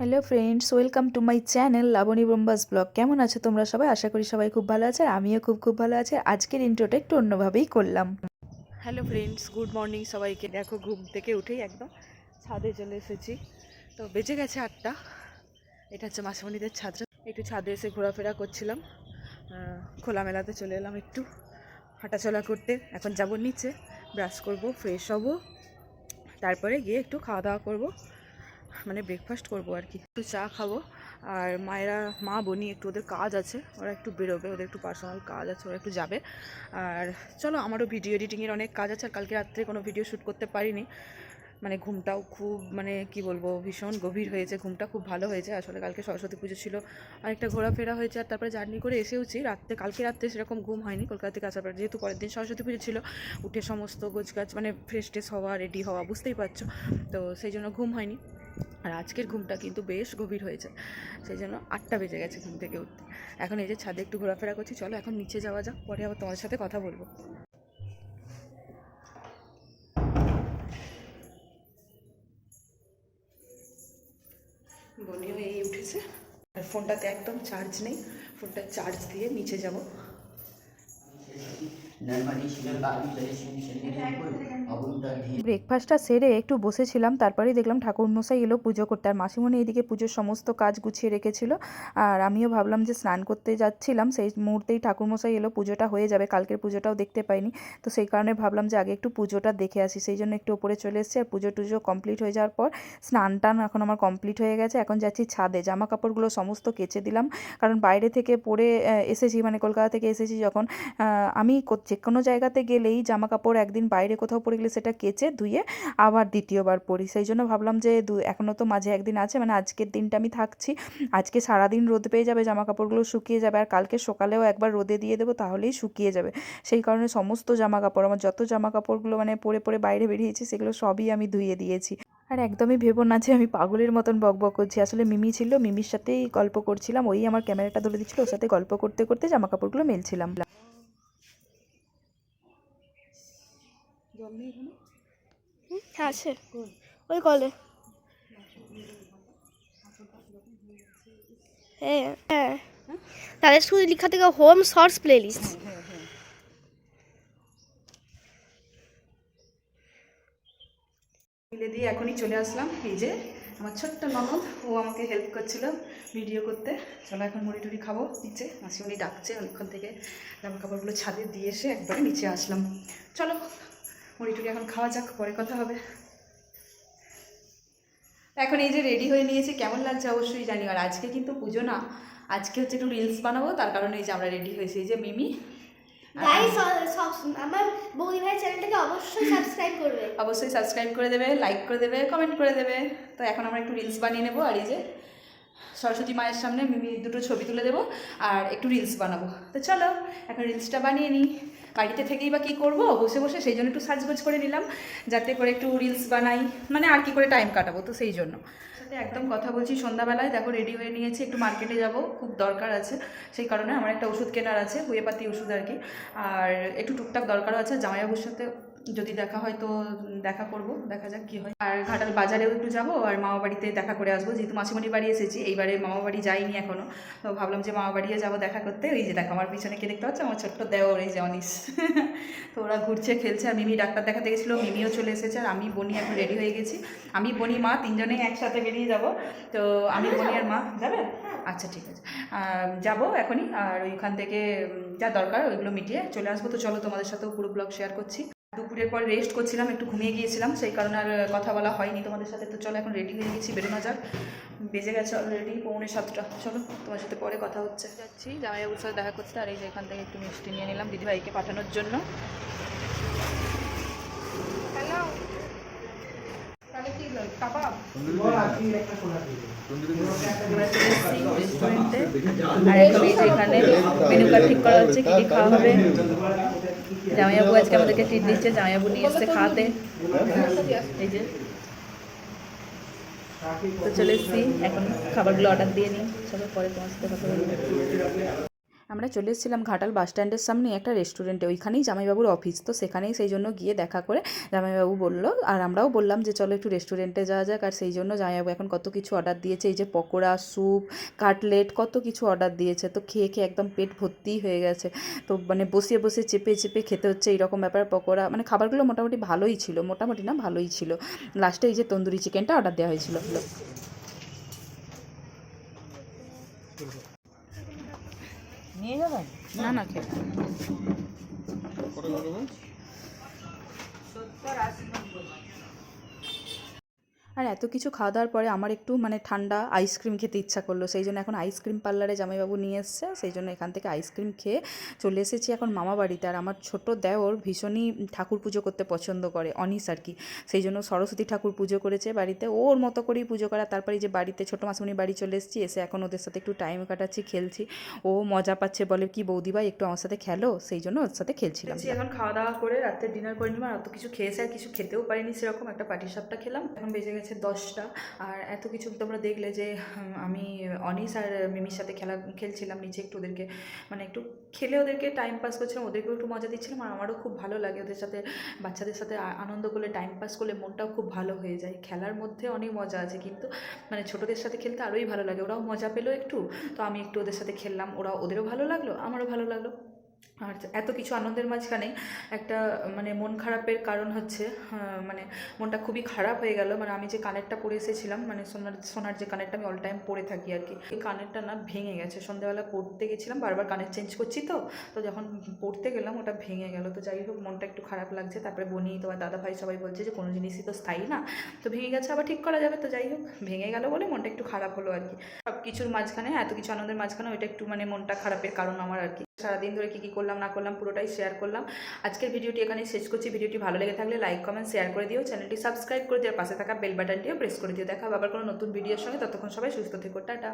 Hello friends welcome to my channel Labani Brahma's vlog কেমন আছো তোমরা সবাই? আশা করি সবাই খুব ভালো আছে আমিও খুব খুব ভালো আছি। আজকের ইন্ট্রোটা একটু অন্যভাবেই করলাম। হ্যালো ফ্রেন্ডস গুড মর্নিং সবাইকে। দেখো, ঘুম থেকে উঠেই একদম ছাদে চলে এসেছি। তো বেজে গেছে আটটা। এটা হচ্ছে মাসিমণিদের ছাদটা একটু ছাদে এসে ঘোরাফেরা করছিলাম। খোলামেলাতে চলে এলাম একটু। হাঁটাচলা করতে। এখন যাব নিচে। ব্রাশ করব ফ্রেশ হব। তারপরে গিয়ে একটু খাওয়া দাওয়া করব। মানে ব্রেকফাস্ট করব আর কি। একটু চা খাব। আর মায়েরা, মা বনি একটু ওদের কাজ আছে। ওরা একটু বেরোবে, ওদের একটু পার্সোনাল কাজ আছে, ওরা একটু যাবে। আর চলো, আমারও ভিডিও এডিটিংয়ের অনেক কাজ আছে। আর কালকে রাত্রে কোনো ভিডিও শ্যুট করতে পারিনি। মানে ঘুমটাও খুব মানে কি বলব, ভীষণ গভীর হয়েছে। ঘুমটা খুব ভালো হয়েছে। আসলে কালকে সরস্বতী পুজো ছিল। অনেকটা ঘোরাফেরা হয়েছে। আর তারপরে জার্নি করে এসেওছি। রাত্রে, কালকে রাত্রে সেরকম ঘুম হয়নি। কলকাতা থেকে আসার পর যেহেতু পরের দিন সরস্বতী পুজো ছিল, উঠে সমস্ত গোছগাছ মানে ফ্রেশ ট্রেশ হওয়া রেডি হওয়া, বুঝতেই পারছ। তো সেই জন্য ঘুম হয়নি। আর আজকের ঘুমটা কিন্তু বেশ গভীর হয়েছে, সেই জন্য আটটা বেজে গেছে ঘুম থেকে উঠতে। এখন এই যে ছাদে একটু ঘোরাফেরা করছি, চলো এখন নিচে যাওয়া যাক, পরে আবার তোমার সাথে কথা বলব। বনিও এই উঠেছে। আর ফোনটাতে একদম চার্জ নেই, ফোনটা চার্জ দিয়ে নিচে যাব। ব্রেকফাস্টটা সেরে একটু বসেছিলাম, তারপরেই দেখলাম ঠাকুর মশাই এলো পুজো করতে। আর মাসিমণি এদিকে পুজোর সমস্ত কাজ গুছিয়ে রেখেছিল। আর আমিও ভাবলাম যে স্নান করতে যাচ্ছিলাম, সেই মুহূর্তেই ঠাকুর মশাই এলো, পুজোটা হয়ে যাবে, কালকের পুজোটাও দেখতে পাইনি। তো সেই কারণে ভাবলাম যে আগে একটু পুজোটা দেখে আসি, সেই জন্য একটু ওপরে চলে এসেছি। আর পুজো টুজো কমপ্লিট হয়ে যাওয়ার পর স্নান টান এখন আমার কমপ্লিট হয়ে গেছে, এখন যাচ্ছি ছাদে। জামা কাপড়গুলো সমস্ত কেচে দিলাম, কারণ বাইরে থেকে পরে এসেছি মানে কলকাতা থেকে এসেছি যখন আমি যে কোনো জায়গাতে গেলেই জামা কাপড় একদিন বাইরে কোথাও পরে গেলে সেটা কেচে ধুয়ে আবার দ্বিতীয়বার পরি। সেই জন্য ভাবলাম যে দু এখনও তো মাঝে একদিন আছে মানে আজকের দিনটা আমি থাকছি। আজকে সারাদিন রোদ পেয়ে যাবে জামা কাপড়গুলো শুকিয়ে যাবে, আর কালকে সকালেও একবার রোদে দিয়ে দেবো, তাহলেই শুকিয়ে যাবে। সেই কারণে সমস্ত জামা কাপড় আমার যত জামা কাপড়গুলো মানে পরে পরে বাইরে বেরিয়েছি, সেগুলো সবই আমি ধুয়ে দিয়েছি। আর একদমই ভেবো না যে আমি পাগলের মতন বকবক করছি। আসলে মিমি ছিল, মিমির সাথেই গল্প করছিলাম, ওই আমার ক্যামেরাটা ধরে দিচ্ছিল, ওর সাথে গল্প করতে করতে জামা কাপড়গুলো মেলছিলাম। হ্যাঁ আছে। ওই কলে। হ্যাঁ হ্যাঁ তাদের শুধু লেখা থেকে হোম শর্টস প্লেলিস্ট মিলে দিয়ে এখনই চলে আসলাম। এই যে আমার ছোট্ট ননদ ও আমাকে হেল্প করছিল ভিডিও করতে। চলো এখন মুড়ি টুড়ি খাব নিচে। মাসিমণি ডাকছে অনেকক্ষণ থেকে জামা কাপড়গুলো ছাদে দিয়ে এসে একবারে নিচে আসলাম। চলো মুড়ি টুড়ি এখন খাওয়া যাক পরে কথা হবে। এখন এই যে রেডি হয়ে নিয়েছি কেমন লাগছে অবশ্যই জানি আর আজকে কিন্তু পুজো না আজকে হচ্ছে একটু রিলস বানাবো তার কারণে এই যে আমরা রেডি হয়েছি। এই যে মিমি। আমার বৌদি ভাই চ্যানেলটাকে অবশ্যই সাবস্ক্রাইব করবে। অবশ্যই সাবস্ক্রাইব করে দেবে লাইক করে দেবে কমেন্ট করে দেবে। তো এখন আমরা একটু রিলস বানিয়ে নেব আর এই যে সরস্বতী মায়ের সামনে মিমি দুটো ছবি তুলে দেবো আর একটু রিলস বানাবো। তো চলো, এখন রিলসটা বানিয়ে নিই। বাড়িতে থেকেই বা কী করব? বসে বসে সেই জন্য একটু সাজগোজ করে নিলাম, যাতে করে একটু রিলস বানাই। মানে আর কি করে টাইম কাটাবো, তো সেই জন্য। সাথে একদম কথা বলছি সন্ধ্যাবেলায়, দেখো রেডি হয়ে নিয়েছি, একটু মার্কেটে যাব, খুব দরকার আছে। সেই কারণে আমার একটা ওষুধ কেনার আছে হুয়েপাতি ওষুধ আর কি। আর একটু টুকটাক দরকারও আছে, জামাইবাবুর সাথে যদি দেখা হয় তো দেখা করব, দেখা যাক কি হয়। আর ঘাটাল বাজারেও একটু যাব, আর মামা বাড়িতে দেখা করে আসব। যেহেতু মাসিমণি বাড়ি এসেছি, এইবারে মামা বাড়ি যাইনি এখনও। তো ভাবলাম যে মামা বাড়িও যাব দেখা করতে। এই যে দেখো, আমার পিছনে কে দেখতে পাচ্ছ? আমার ছোট্ট দেওর, এই যে অনিস। তো ওরা ঘুরছে, খেলছে, আর মিমি ডাক্তার দেখাতে গেছিল, মিমিও চলে এসেছে, আর আমি, বনি এখন রেডি হয়ে গেছি। আমি, বনি, মা তিনজনেই একসাথে বেরিয়ে যাব। তো আমি, বনি আর মা, যাবে? আচ্ছা ঠিক আছে। যাব এখনই, আর ওইখান থেকে যা দরকার, ওইগুলো মিটিয়ে চলে আসব। তো চলো তোমাদের সাথেও পুরো ব্লগ শেয়ার করছি। দুপুরের পর রেস্ট করছিলাম একটু ঘুমিয়ে গিয়েছিলাম সেই কারণে আর কথা বলা হয়নি। তোমাদের সাথে তো চলো এখন রেডি হয়ে গেছি বেরোনো যাক। বেজে গেছে অলরেডি পৌনে সাতটা। চলো তোমার সাথে পরে কথা হচ্ছে। যাচ্ছি জামাই জামাইবাবুর সাথে দেখা করতে আর এই যে এখান থেকে একটু মিষ্টি নিয়ে নিলাম দিদিভাইকে পাঠানোর জন্য। রেস্টুরেন্টে আর এখন মেনু কার্ড ঠিক করা হচ্ছে কী কী খাওয়া হবে? জামাইবাবু আজকে আমাদেরকে ট্রিট দিচ্ছে, জামাইবাবু নিয়ে এসছে খাওয়াতে। এই যে। তো চলে এসেছি, এখন খাবারগুলো অর্ডার দিয়ে নিই। সবাই পরে তোমার সাথে কথা বলব। আমরা চলে এসেছিলাম ঘাটাল বাস স্ট্যান্ডের সামনে একটা রেস্টুরেন্টে ওইখানেই জামাইবাবুর অফিস তো সেখানেই সেই জন্য গিয়ে দেখা করে জামাইবাবু বলল, আর আমরাও বললাম যে, চলো একটু রেস্টুরেন্টে যাওয়া যাক। আর সেই জন্য জামাইবাবু এখন কত কিছু অর্ডার দিয়েছে। এই যে পকোড়া স্যুপ কাটলেট কত কিছু অর্ডার দিয়েছে। তো খেয়ে খেয়ে একদম পেট ভর্তি হয়ে গেছে। তো মানে বসিয়ে বসে চেপে চেপে খেতে হচ্ছে এইরকম ব্যাপার। পকোড়া মানে খাবারগুলো মোটামুটি ভালোই ছিল, মোটামুটি না ভালোই ছিল। লাস্টে এই যে তন্দুরি চিকেনটা অর্ডার দেওয়া হয়েছিল। নিয়ে যাবেন? না না খেয়ে আর এত কিছু খাওয়া দাওয়ার পরে আমার একটু মানে ঠান্ডা আইসক্রিম খেতে ইচ্ছা করল। সেই জন্য এখন আইসক্রিম পার্লারে জামাইবাবু নিয়ে এসছে। সেই জন্য এখান থেকে আইসক্রিম খেয়ে চলে এসেছি এখন মামা বাড়িতে। আর আমার ছোট দেওর ভীষণই ঠাকুর পুজো করতে পছন্দ করে, অনিস আর কি। সেই জন্য সরস্বতী ঠাকুর পুজো করেছে বাড়িতে। ওর মতো করেই পুজো করা। তারপরে যে বাড়িতে ছোটো মাসুমনির বাড়ি চলে এসেছি, এসে এখন ওদের সাথে একটু টাইম কাটাচ্ছি, খেলছি। ও মজা পাচ্ছে বলে, কি বৌদি ভাই, একটু আমার সাথে খেলো? সেই জন্য ওর সাথে খেলছিলাম। এখন খাওয়া দাওয়া করে রাতে ডিনার করে নিলাম অত কিছু খেয়েছে আর কিছু খেতেও পারিনি সেরকম। একটা পাটি সাপটা খেলাম। এখন বেজে গেছে দশটা। আর এত কিছু তোমরা দেখলে যে আমি অনিস আর মিমির সাথে খেলা, খেলছিলাম নিচে একটু ওদেরকে মানে একটু খেলে ওদেরকে টাইম পাস করছিলাম, ওদেরকেও একটু মজা দিচ্ছিলাম আর আমারও খুব ভালো লাগে ওদের সাথে, বাচ্চাদের সাথে আনন্দ করলে টাইম পাস করলে মনটাও খুব ভালো হয়ে যায়। খেলার মধ্যে অনেক মজা আছে কিন্তু মানে ছোটোদের সাথে খেলতে আরোই ভালো লাগে। ওরাও মজা পেল একটু, তো আমি একটু ওদের সাথে খেললাম, ওরা, ওদেরও ভালো লাগল, আমারও ভালো লাগল। আর এত কিছু আনন্দের মাঝখানে একটা মানে মন খারাপের কারণ হচ্ছে মানে মনটা খুবই খারাপ হয়ে গেল। মানে আমি যে কানেরটা পরে এসেছিলাম মানে সোনার সোনার যে কানেরটা আমি অল টাইম পরে থাকি আর কি, এই কানেরটা না ভেঙে গেছে। সন্ধ্যাবেলা পড়তে গেছিলাম, বারবার কানের চেঞ্জ করছি তো তো যখন পড়তে গেলাম ওটা ভেঙে গেল। তো যাই হোক, মনটা একটু খারাপ লাগছে। তারপরে বনি, তোমার দাদা ভাই সবাই বলছে যে, কোনো জিনিসই তো স্থায়ী না। তো ভেঙে গেছে, আবার ঠিক করা যাবে। তো যাই হোক, ভেঙে গেল বলে মনটা একটু খারাপ হলো আর কি। সব কিছুর মাঝখানে, এত কিছু আনন্দের মাঝখানে ওইটা একটু মানে মনটা খারাপের কারণ আমার আর কি। সারাদিন ধরে কী কী করলাম না করলাম, পুরোটাই শেয়ার করলাম। আজকের ভিডিওটি এখানে শেষ করছি। ভিডিওটি ভালো লেগে থাকলে লাইক কমেন্ট শেয়ার করে দিও। চ্যানেলটি সাবস্ক্রাইব করে দিও পাশে থাকা বেল বাটনটিও প্রেস করে দিও। দেখা আবার কোনো নতুন ভিডিওর সঙ্গে। ততক্ষণ সবাই সুস্থ থেকো। টাটা।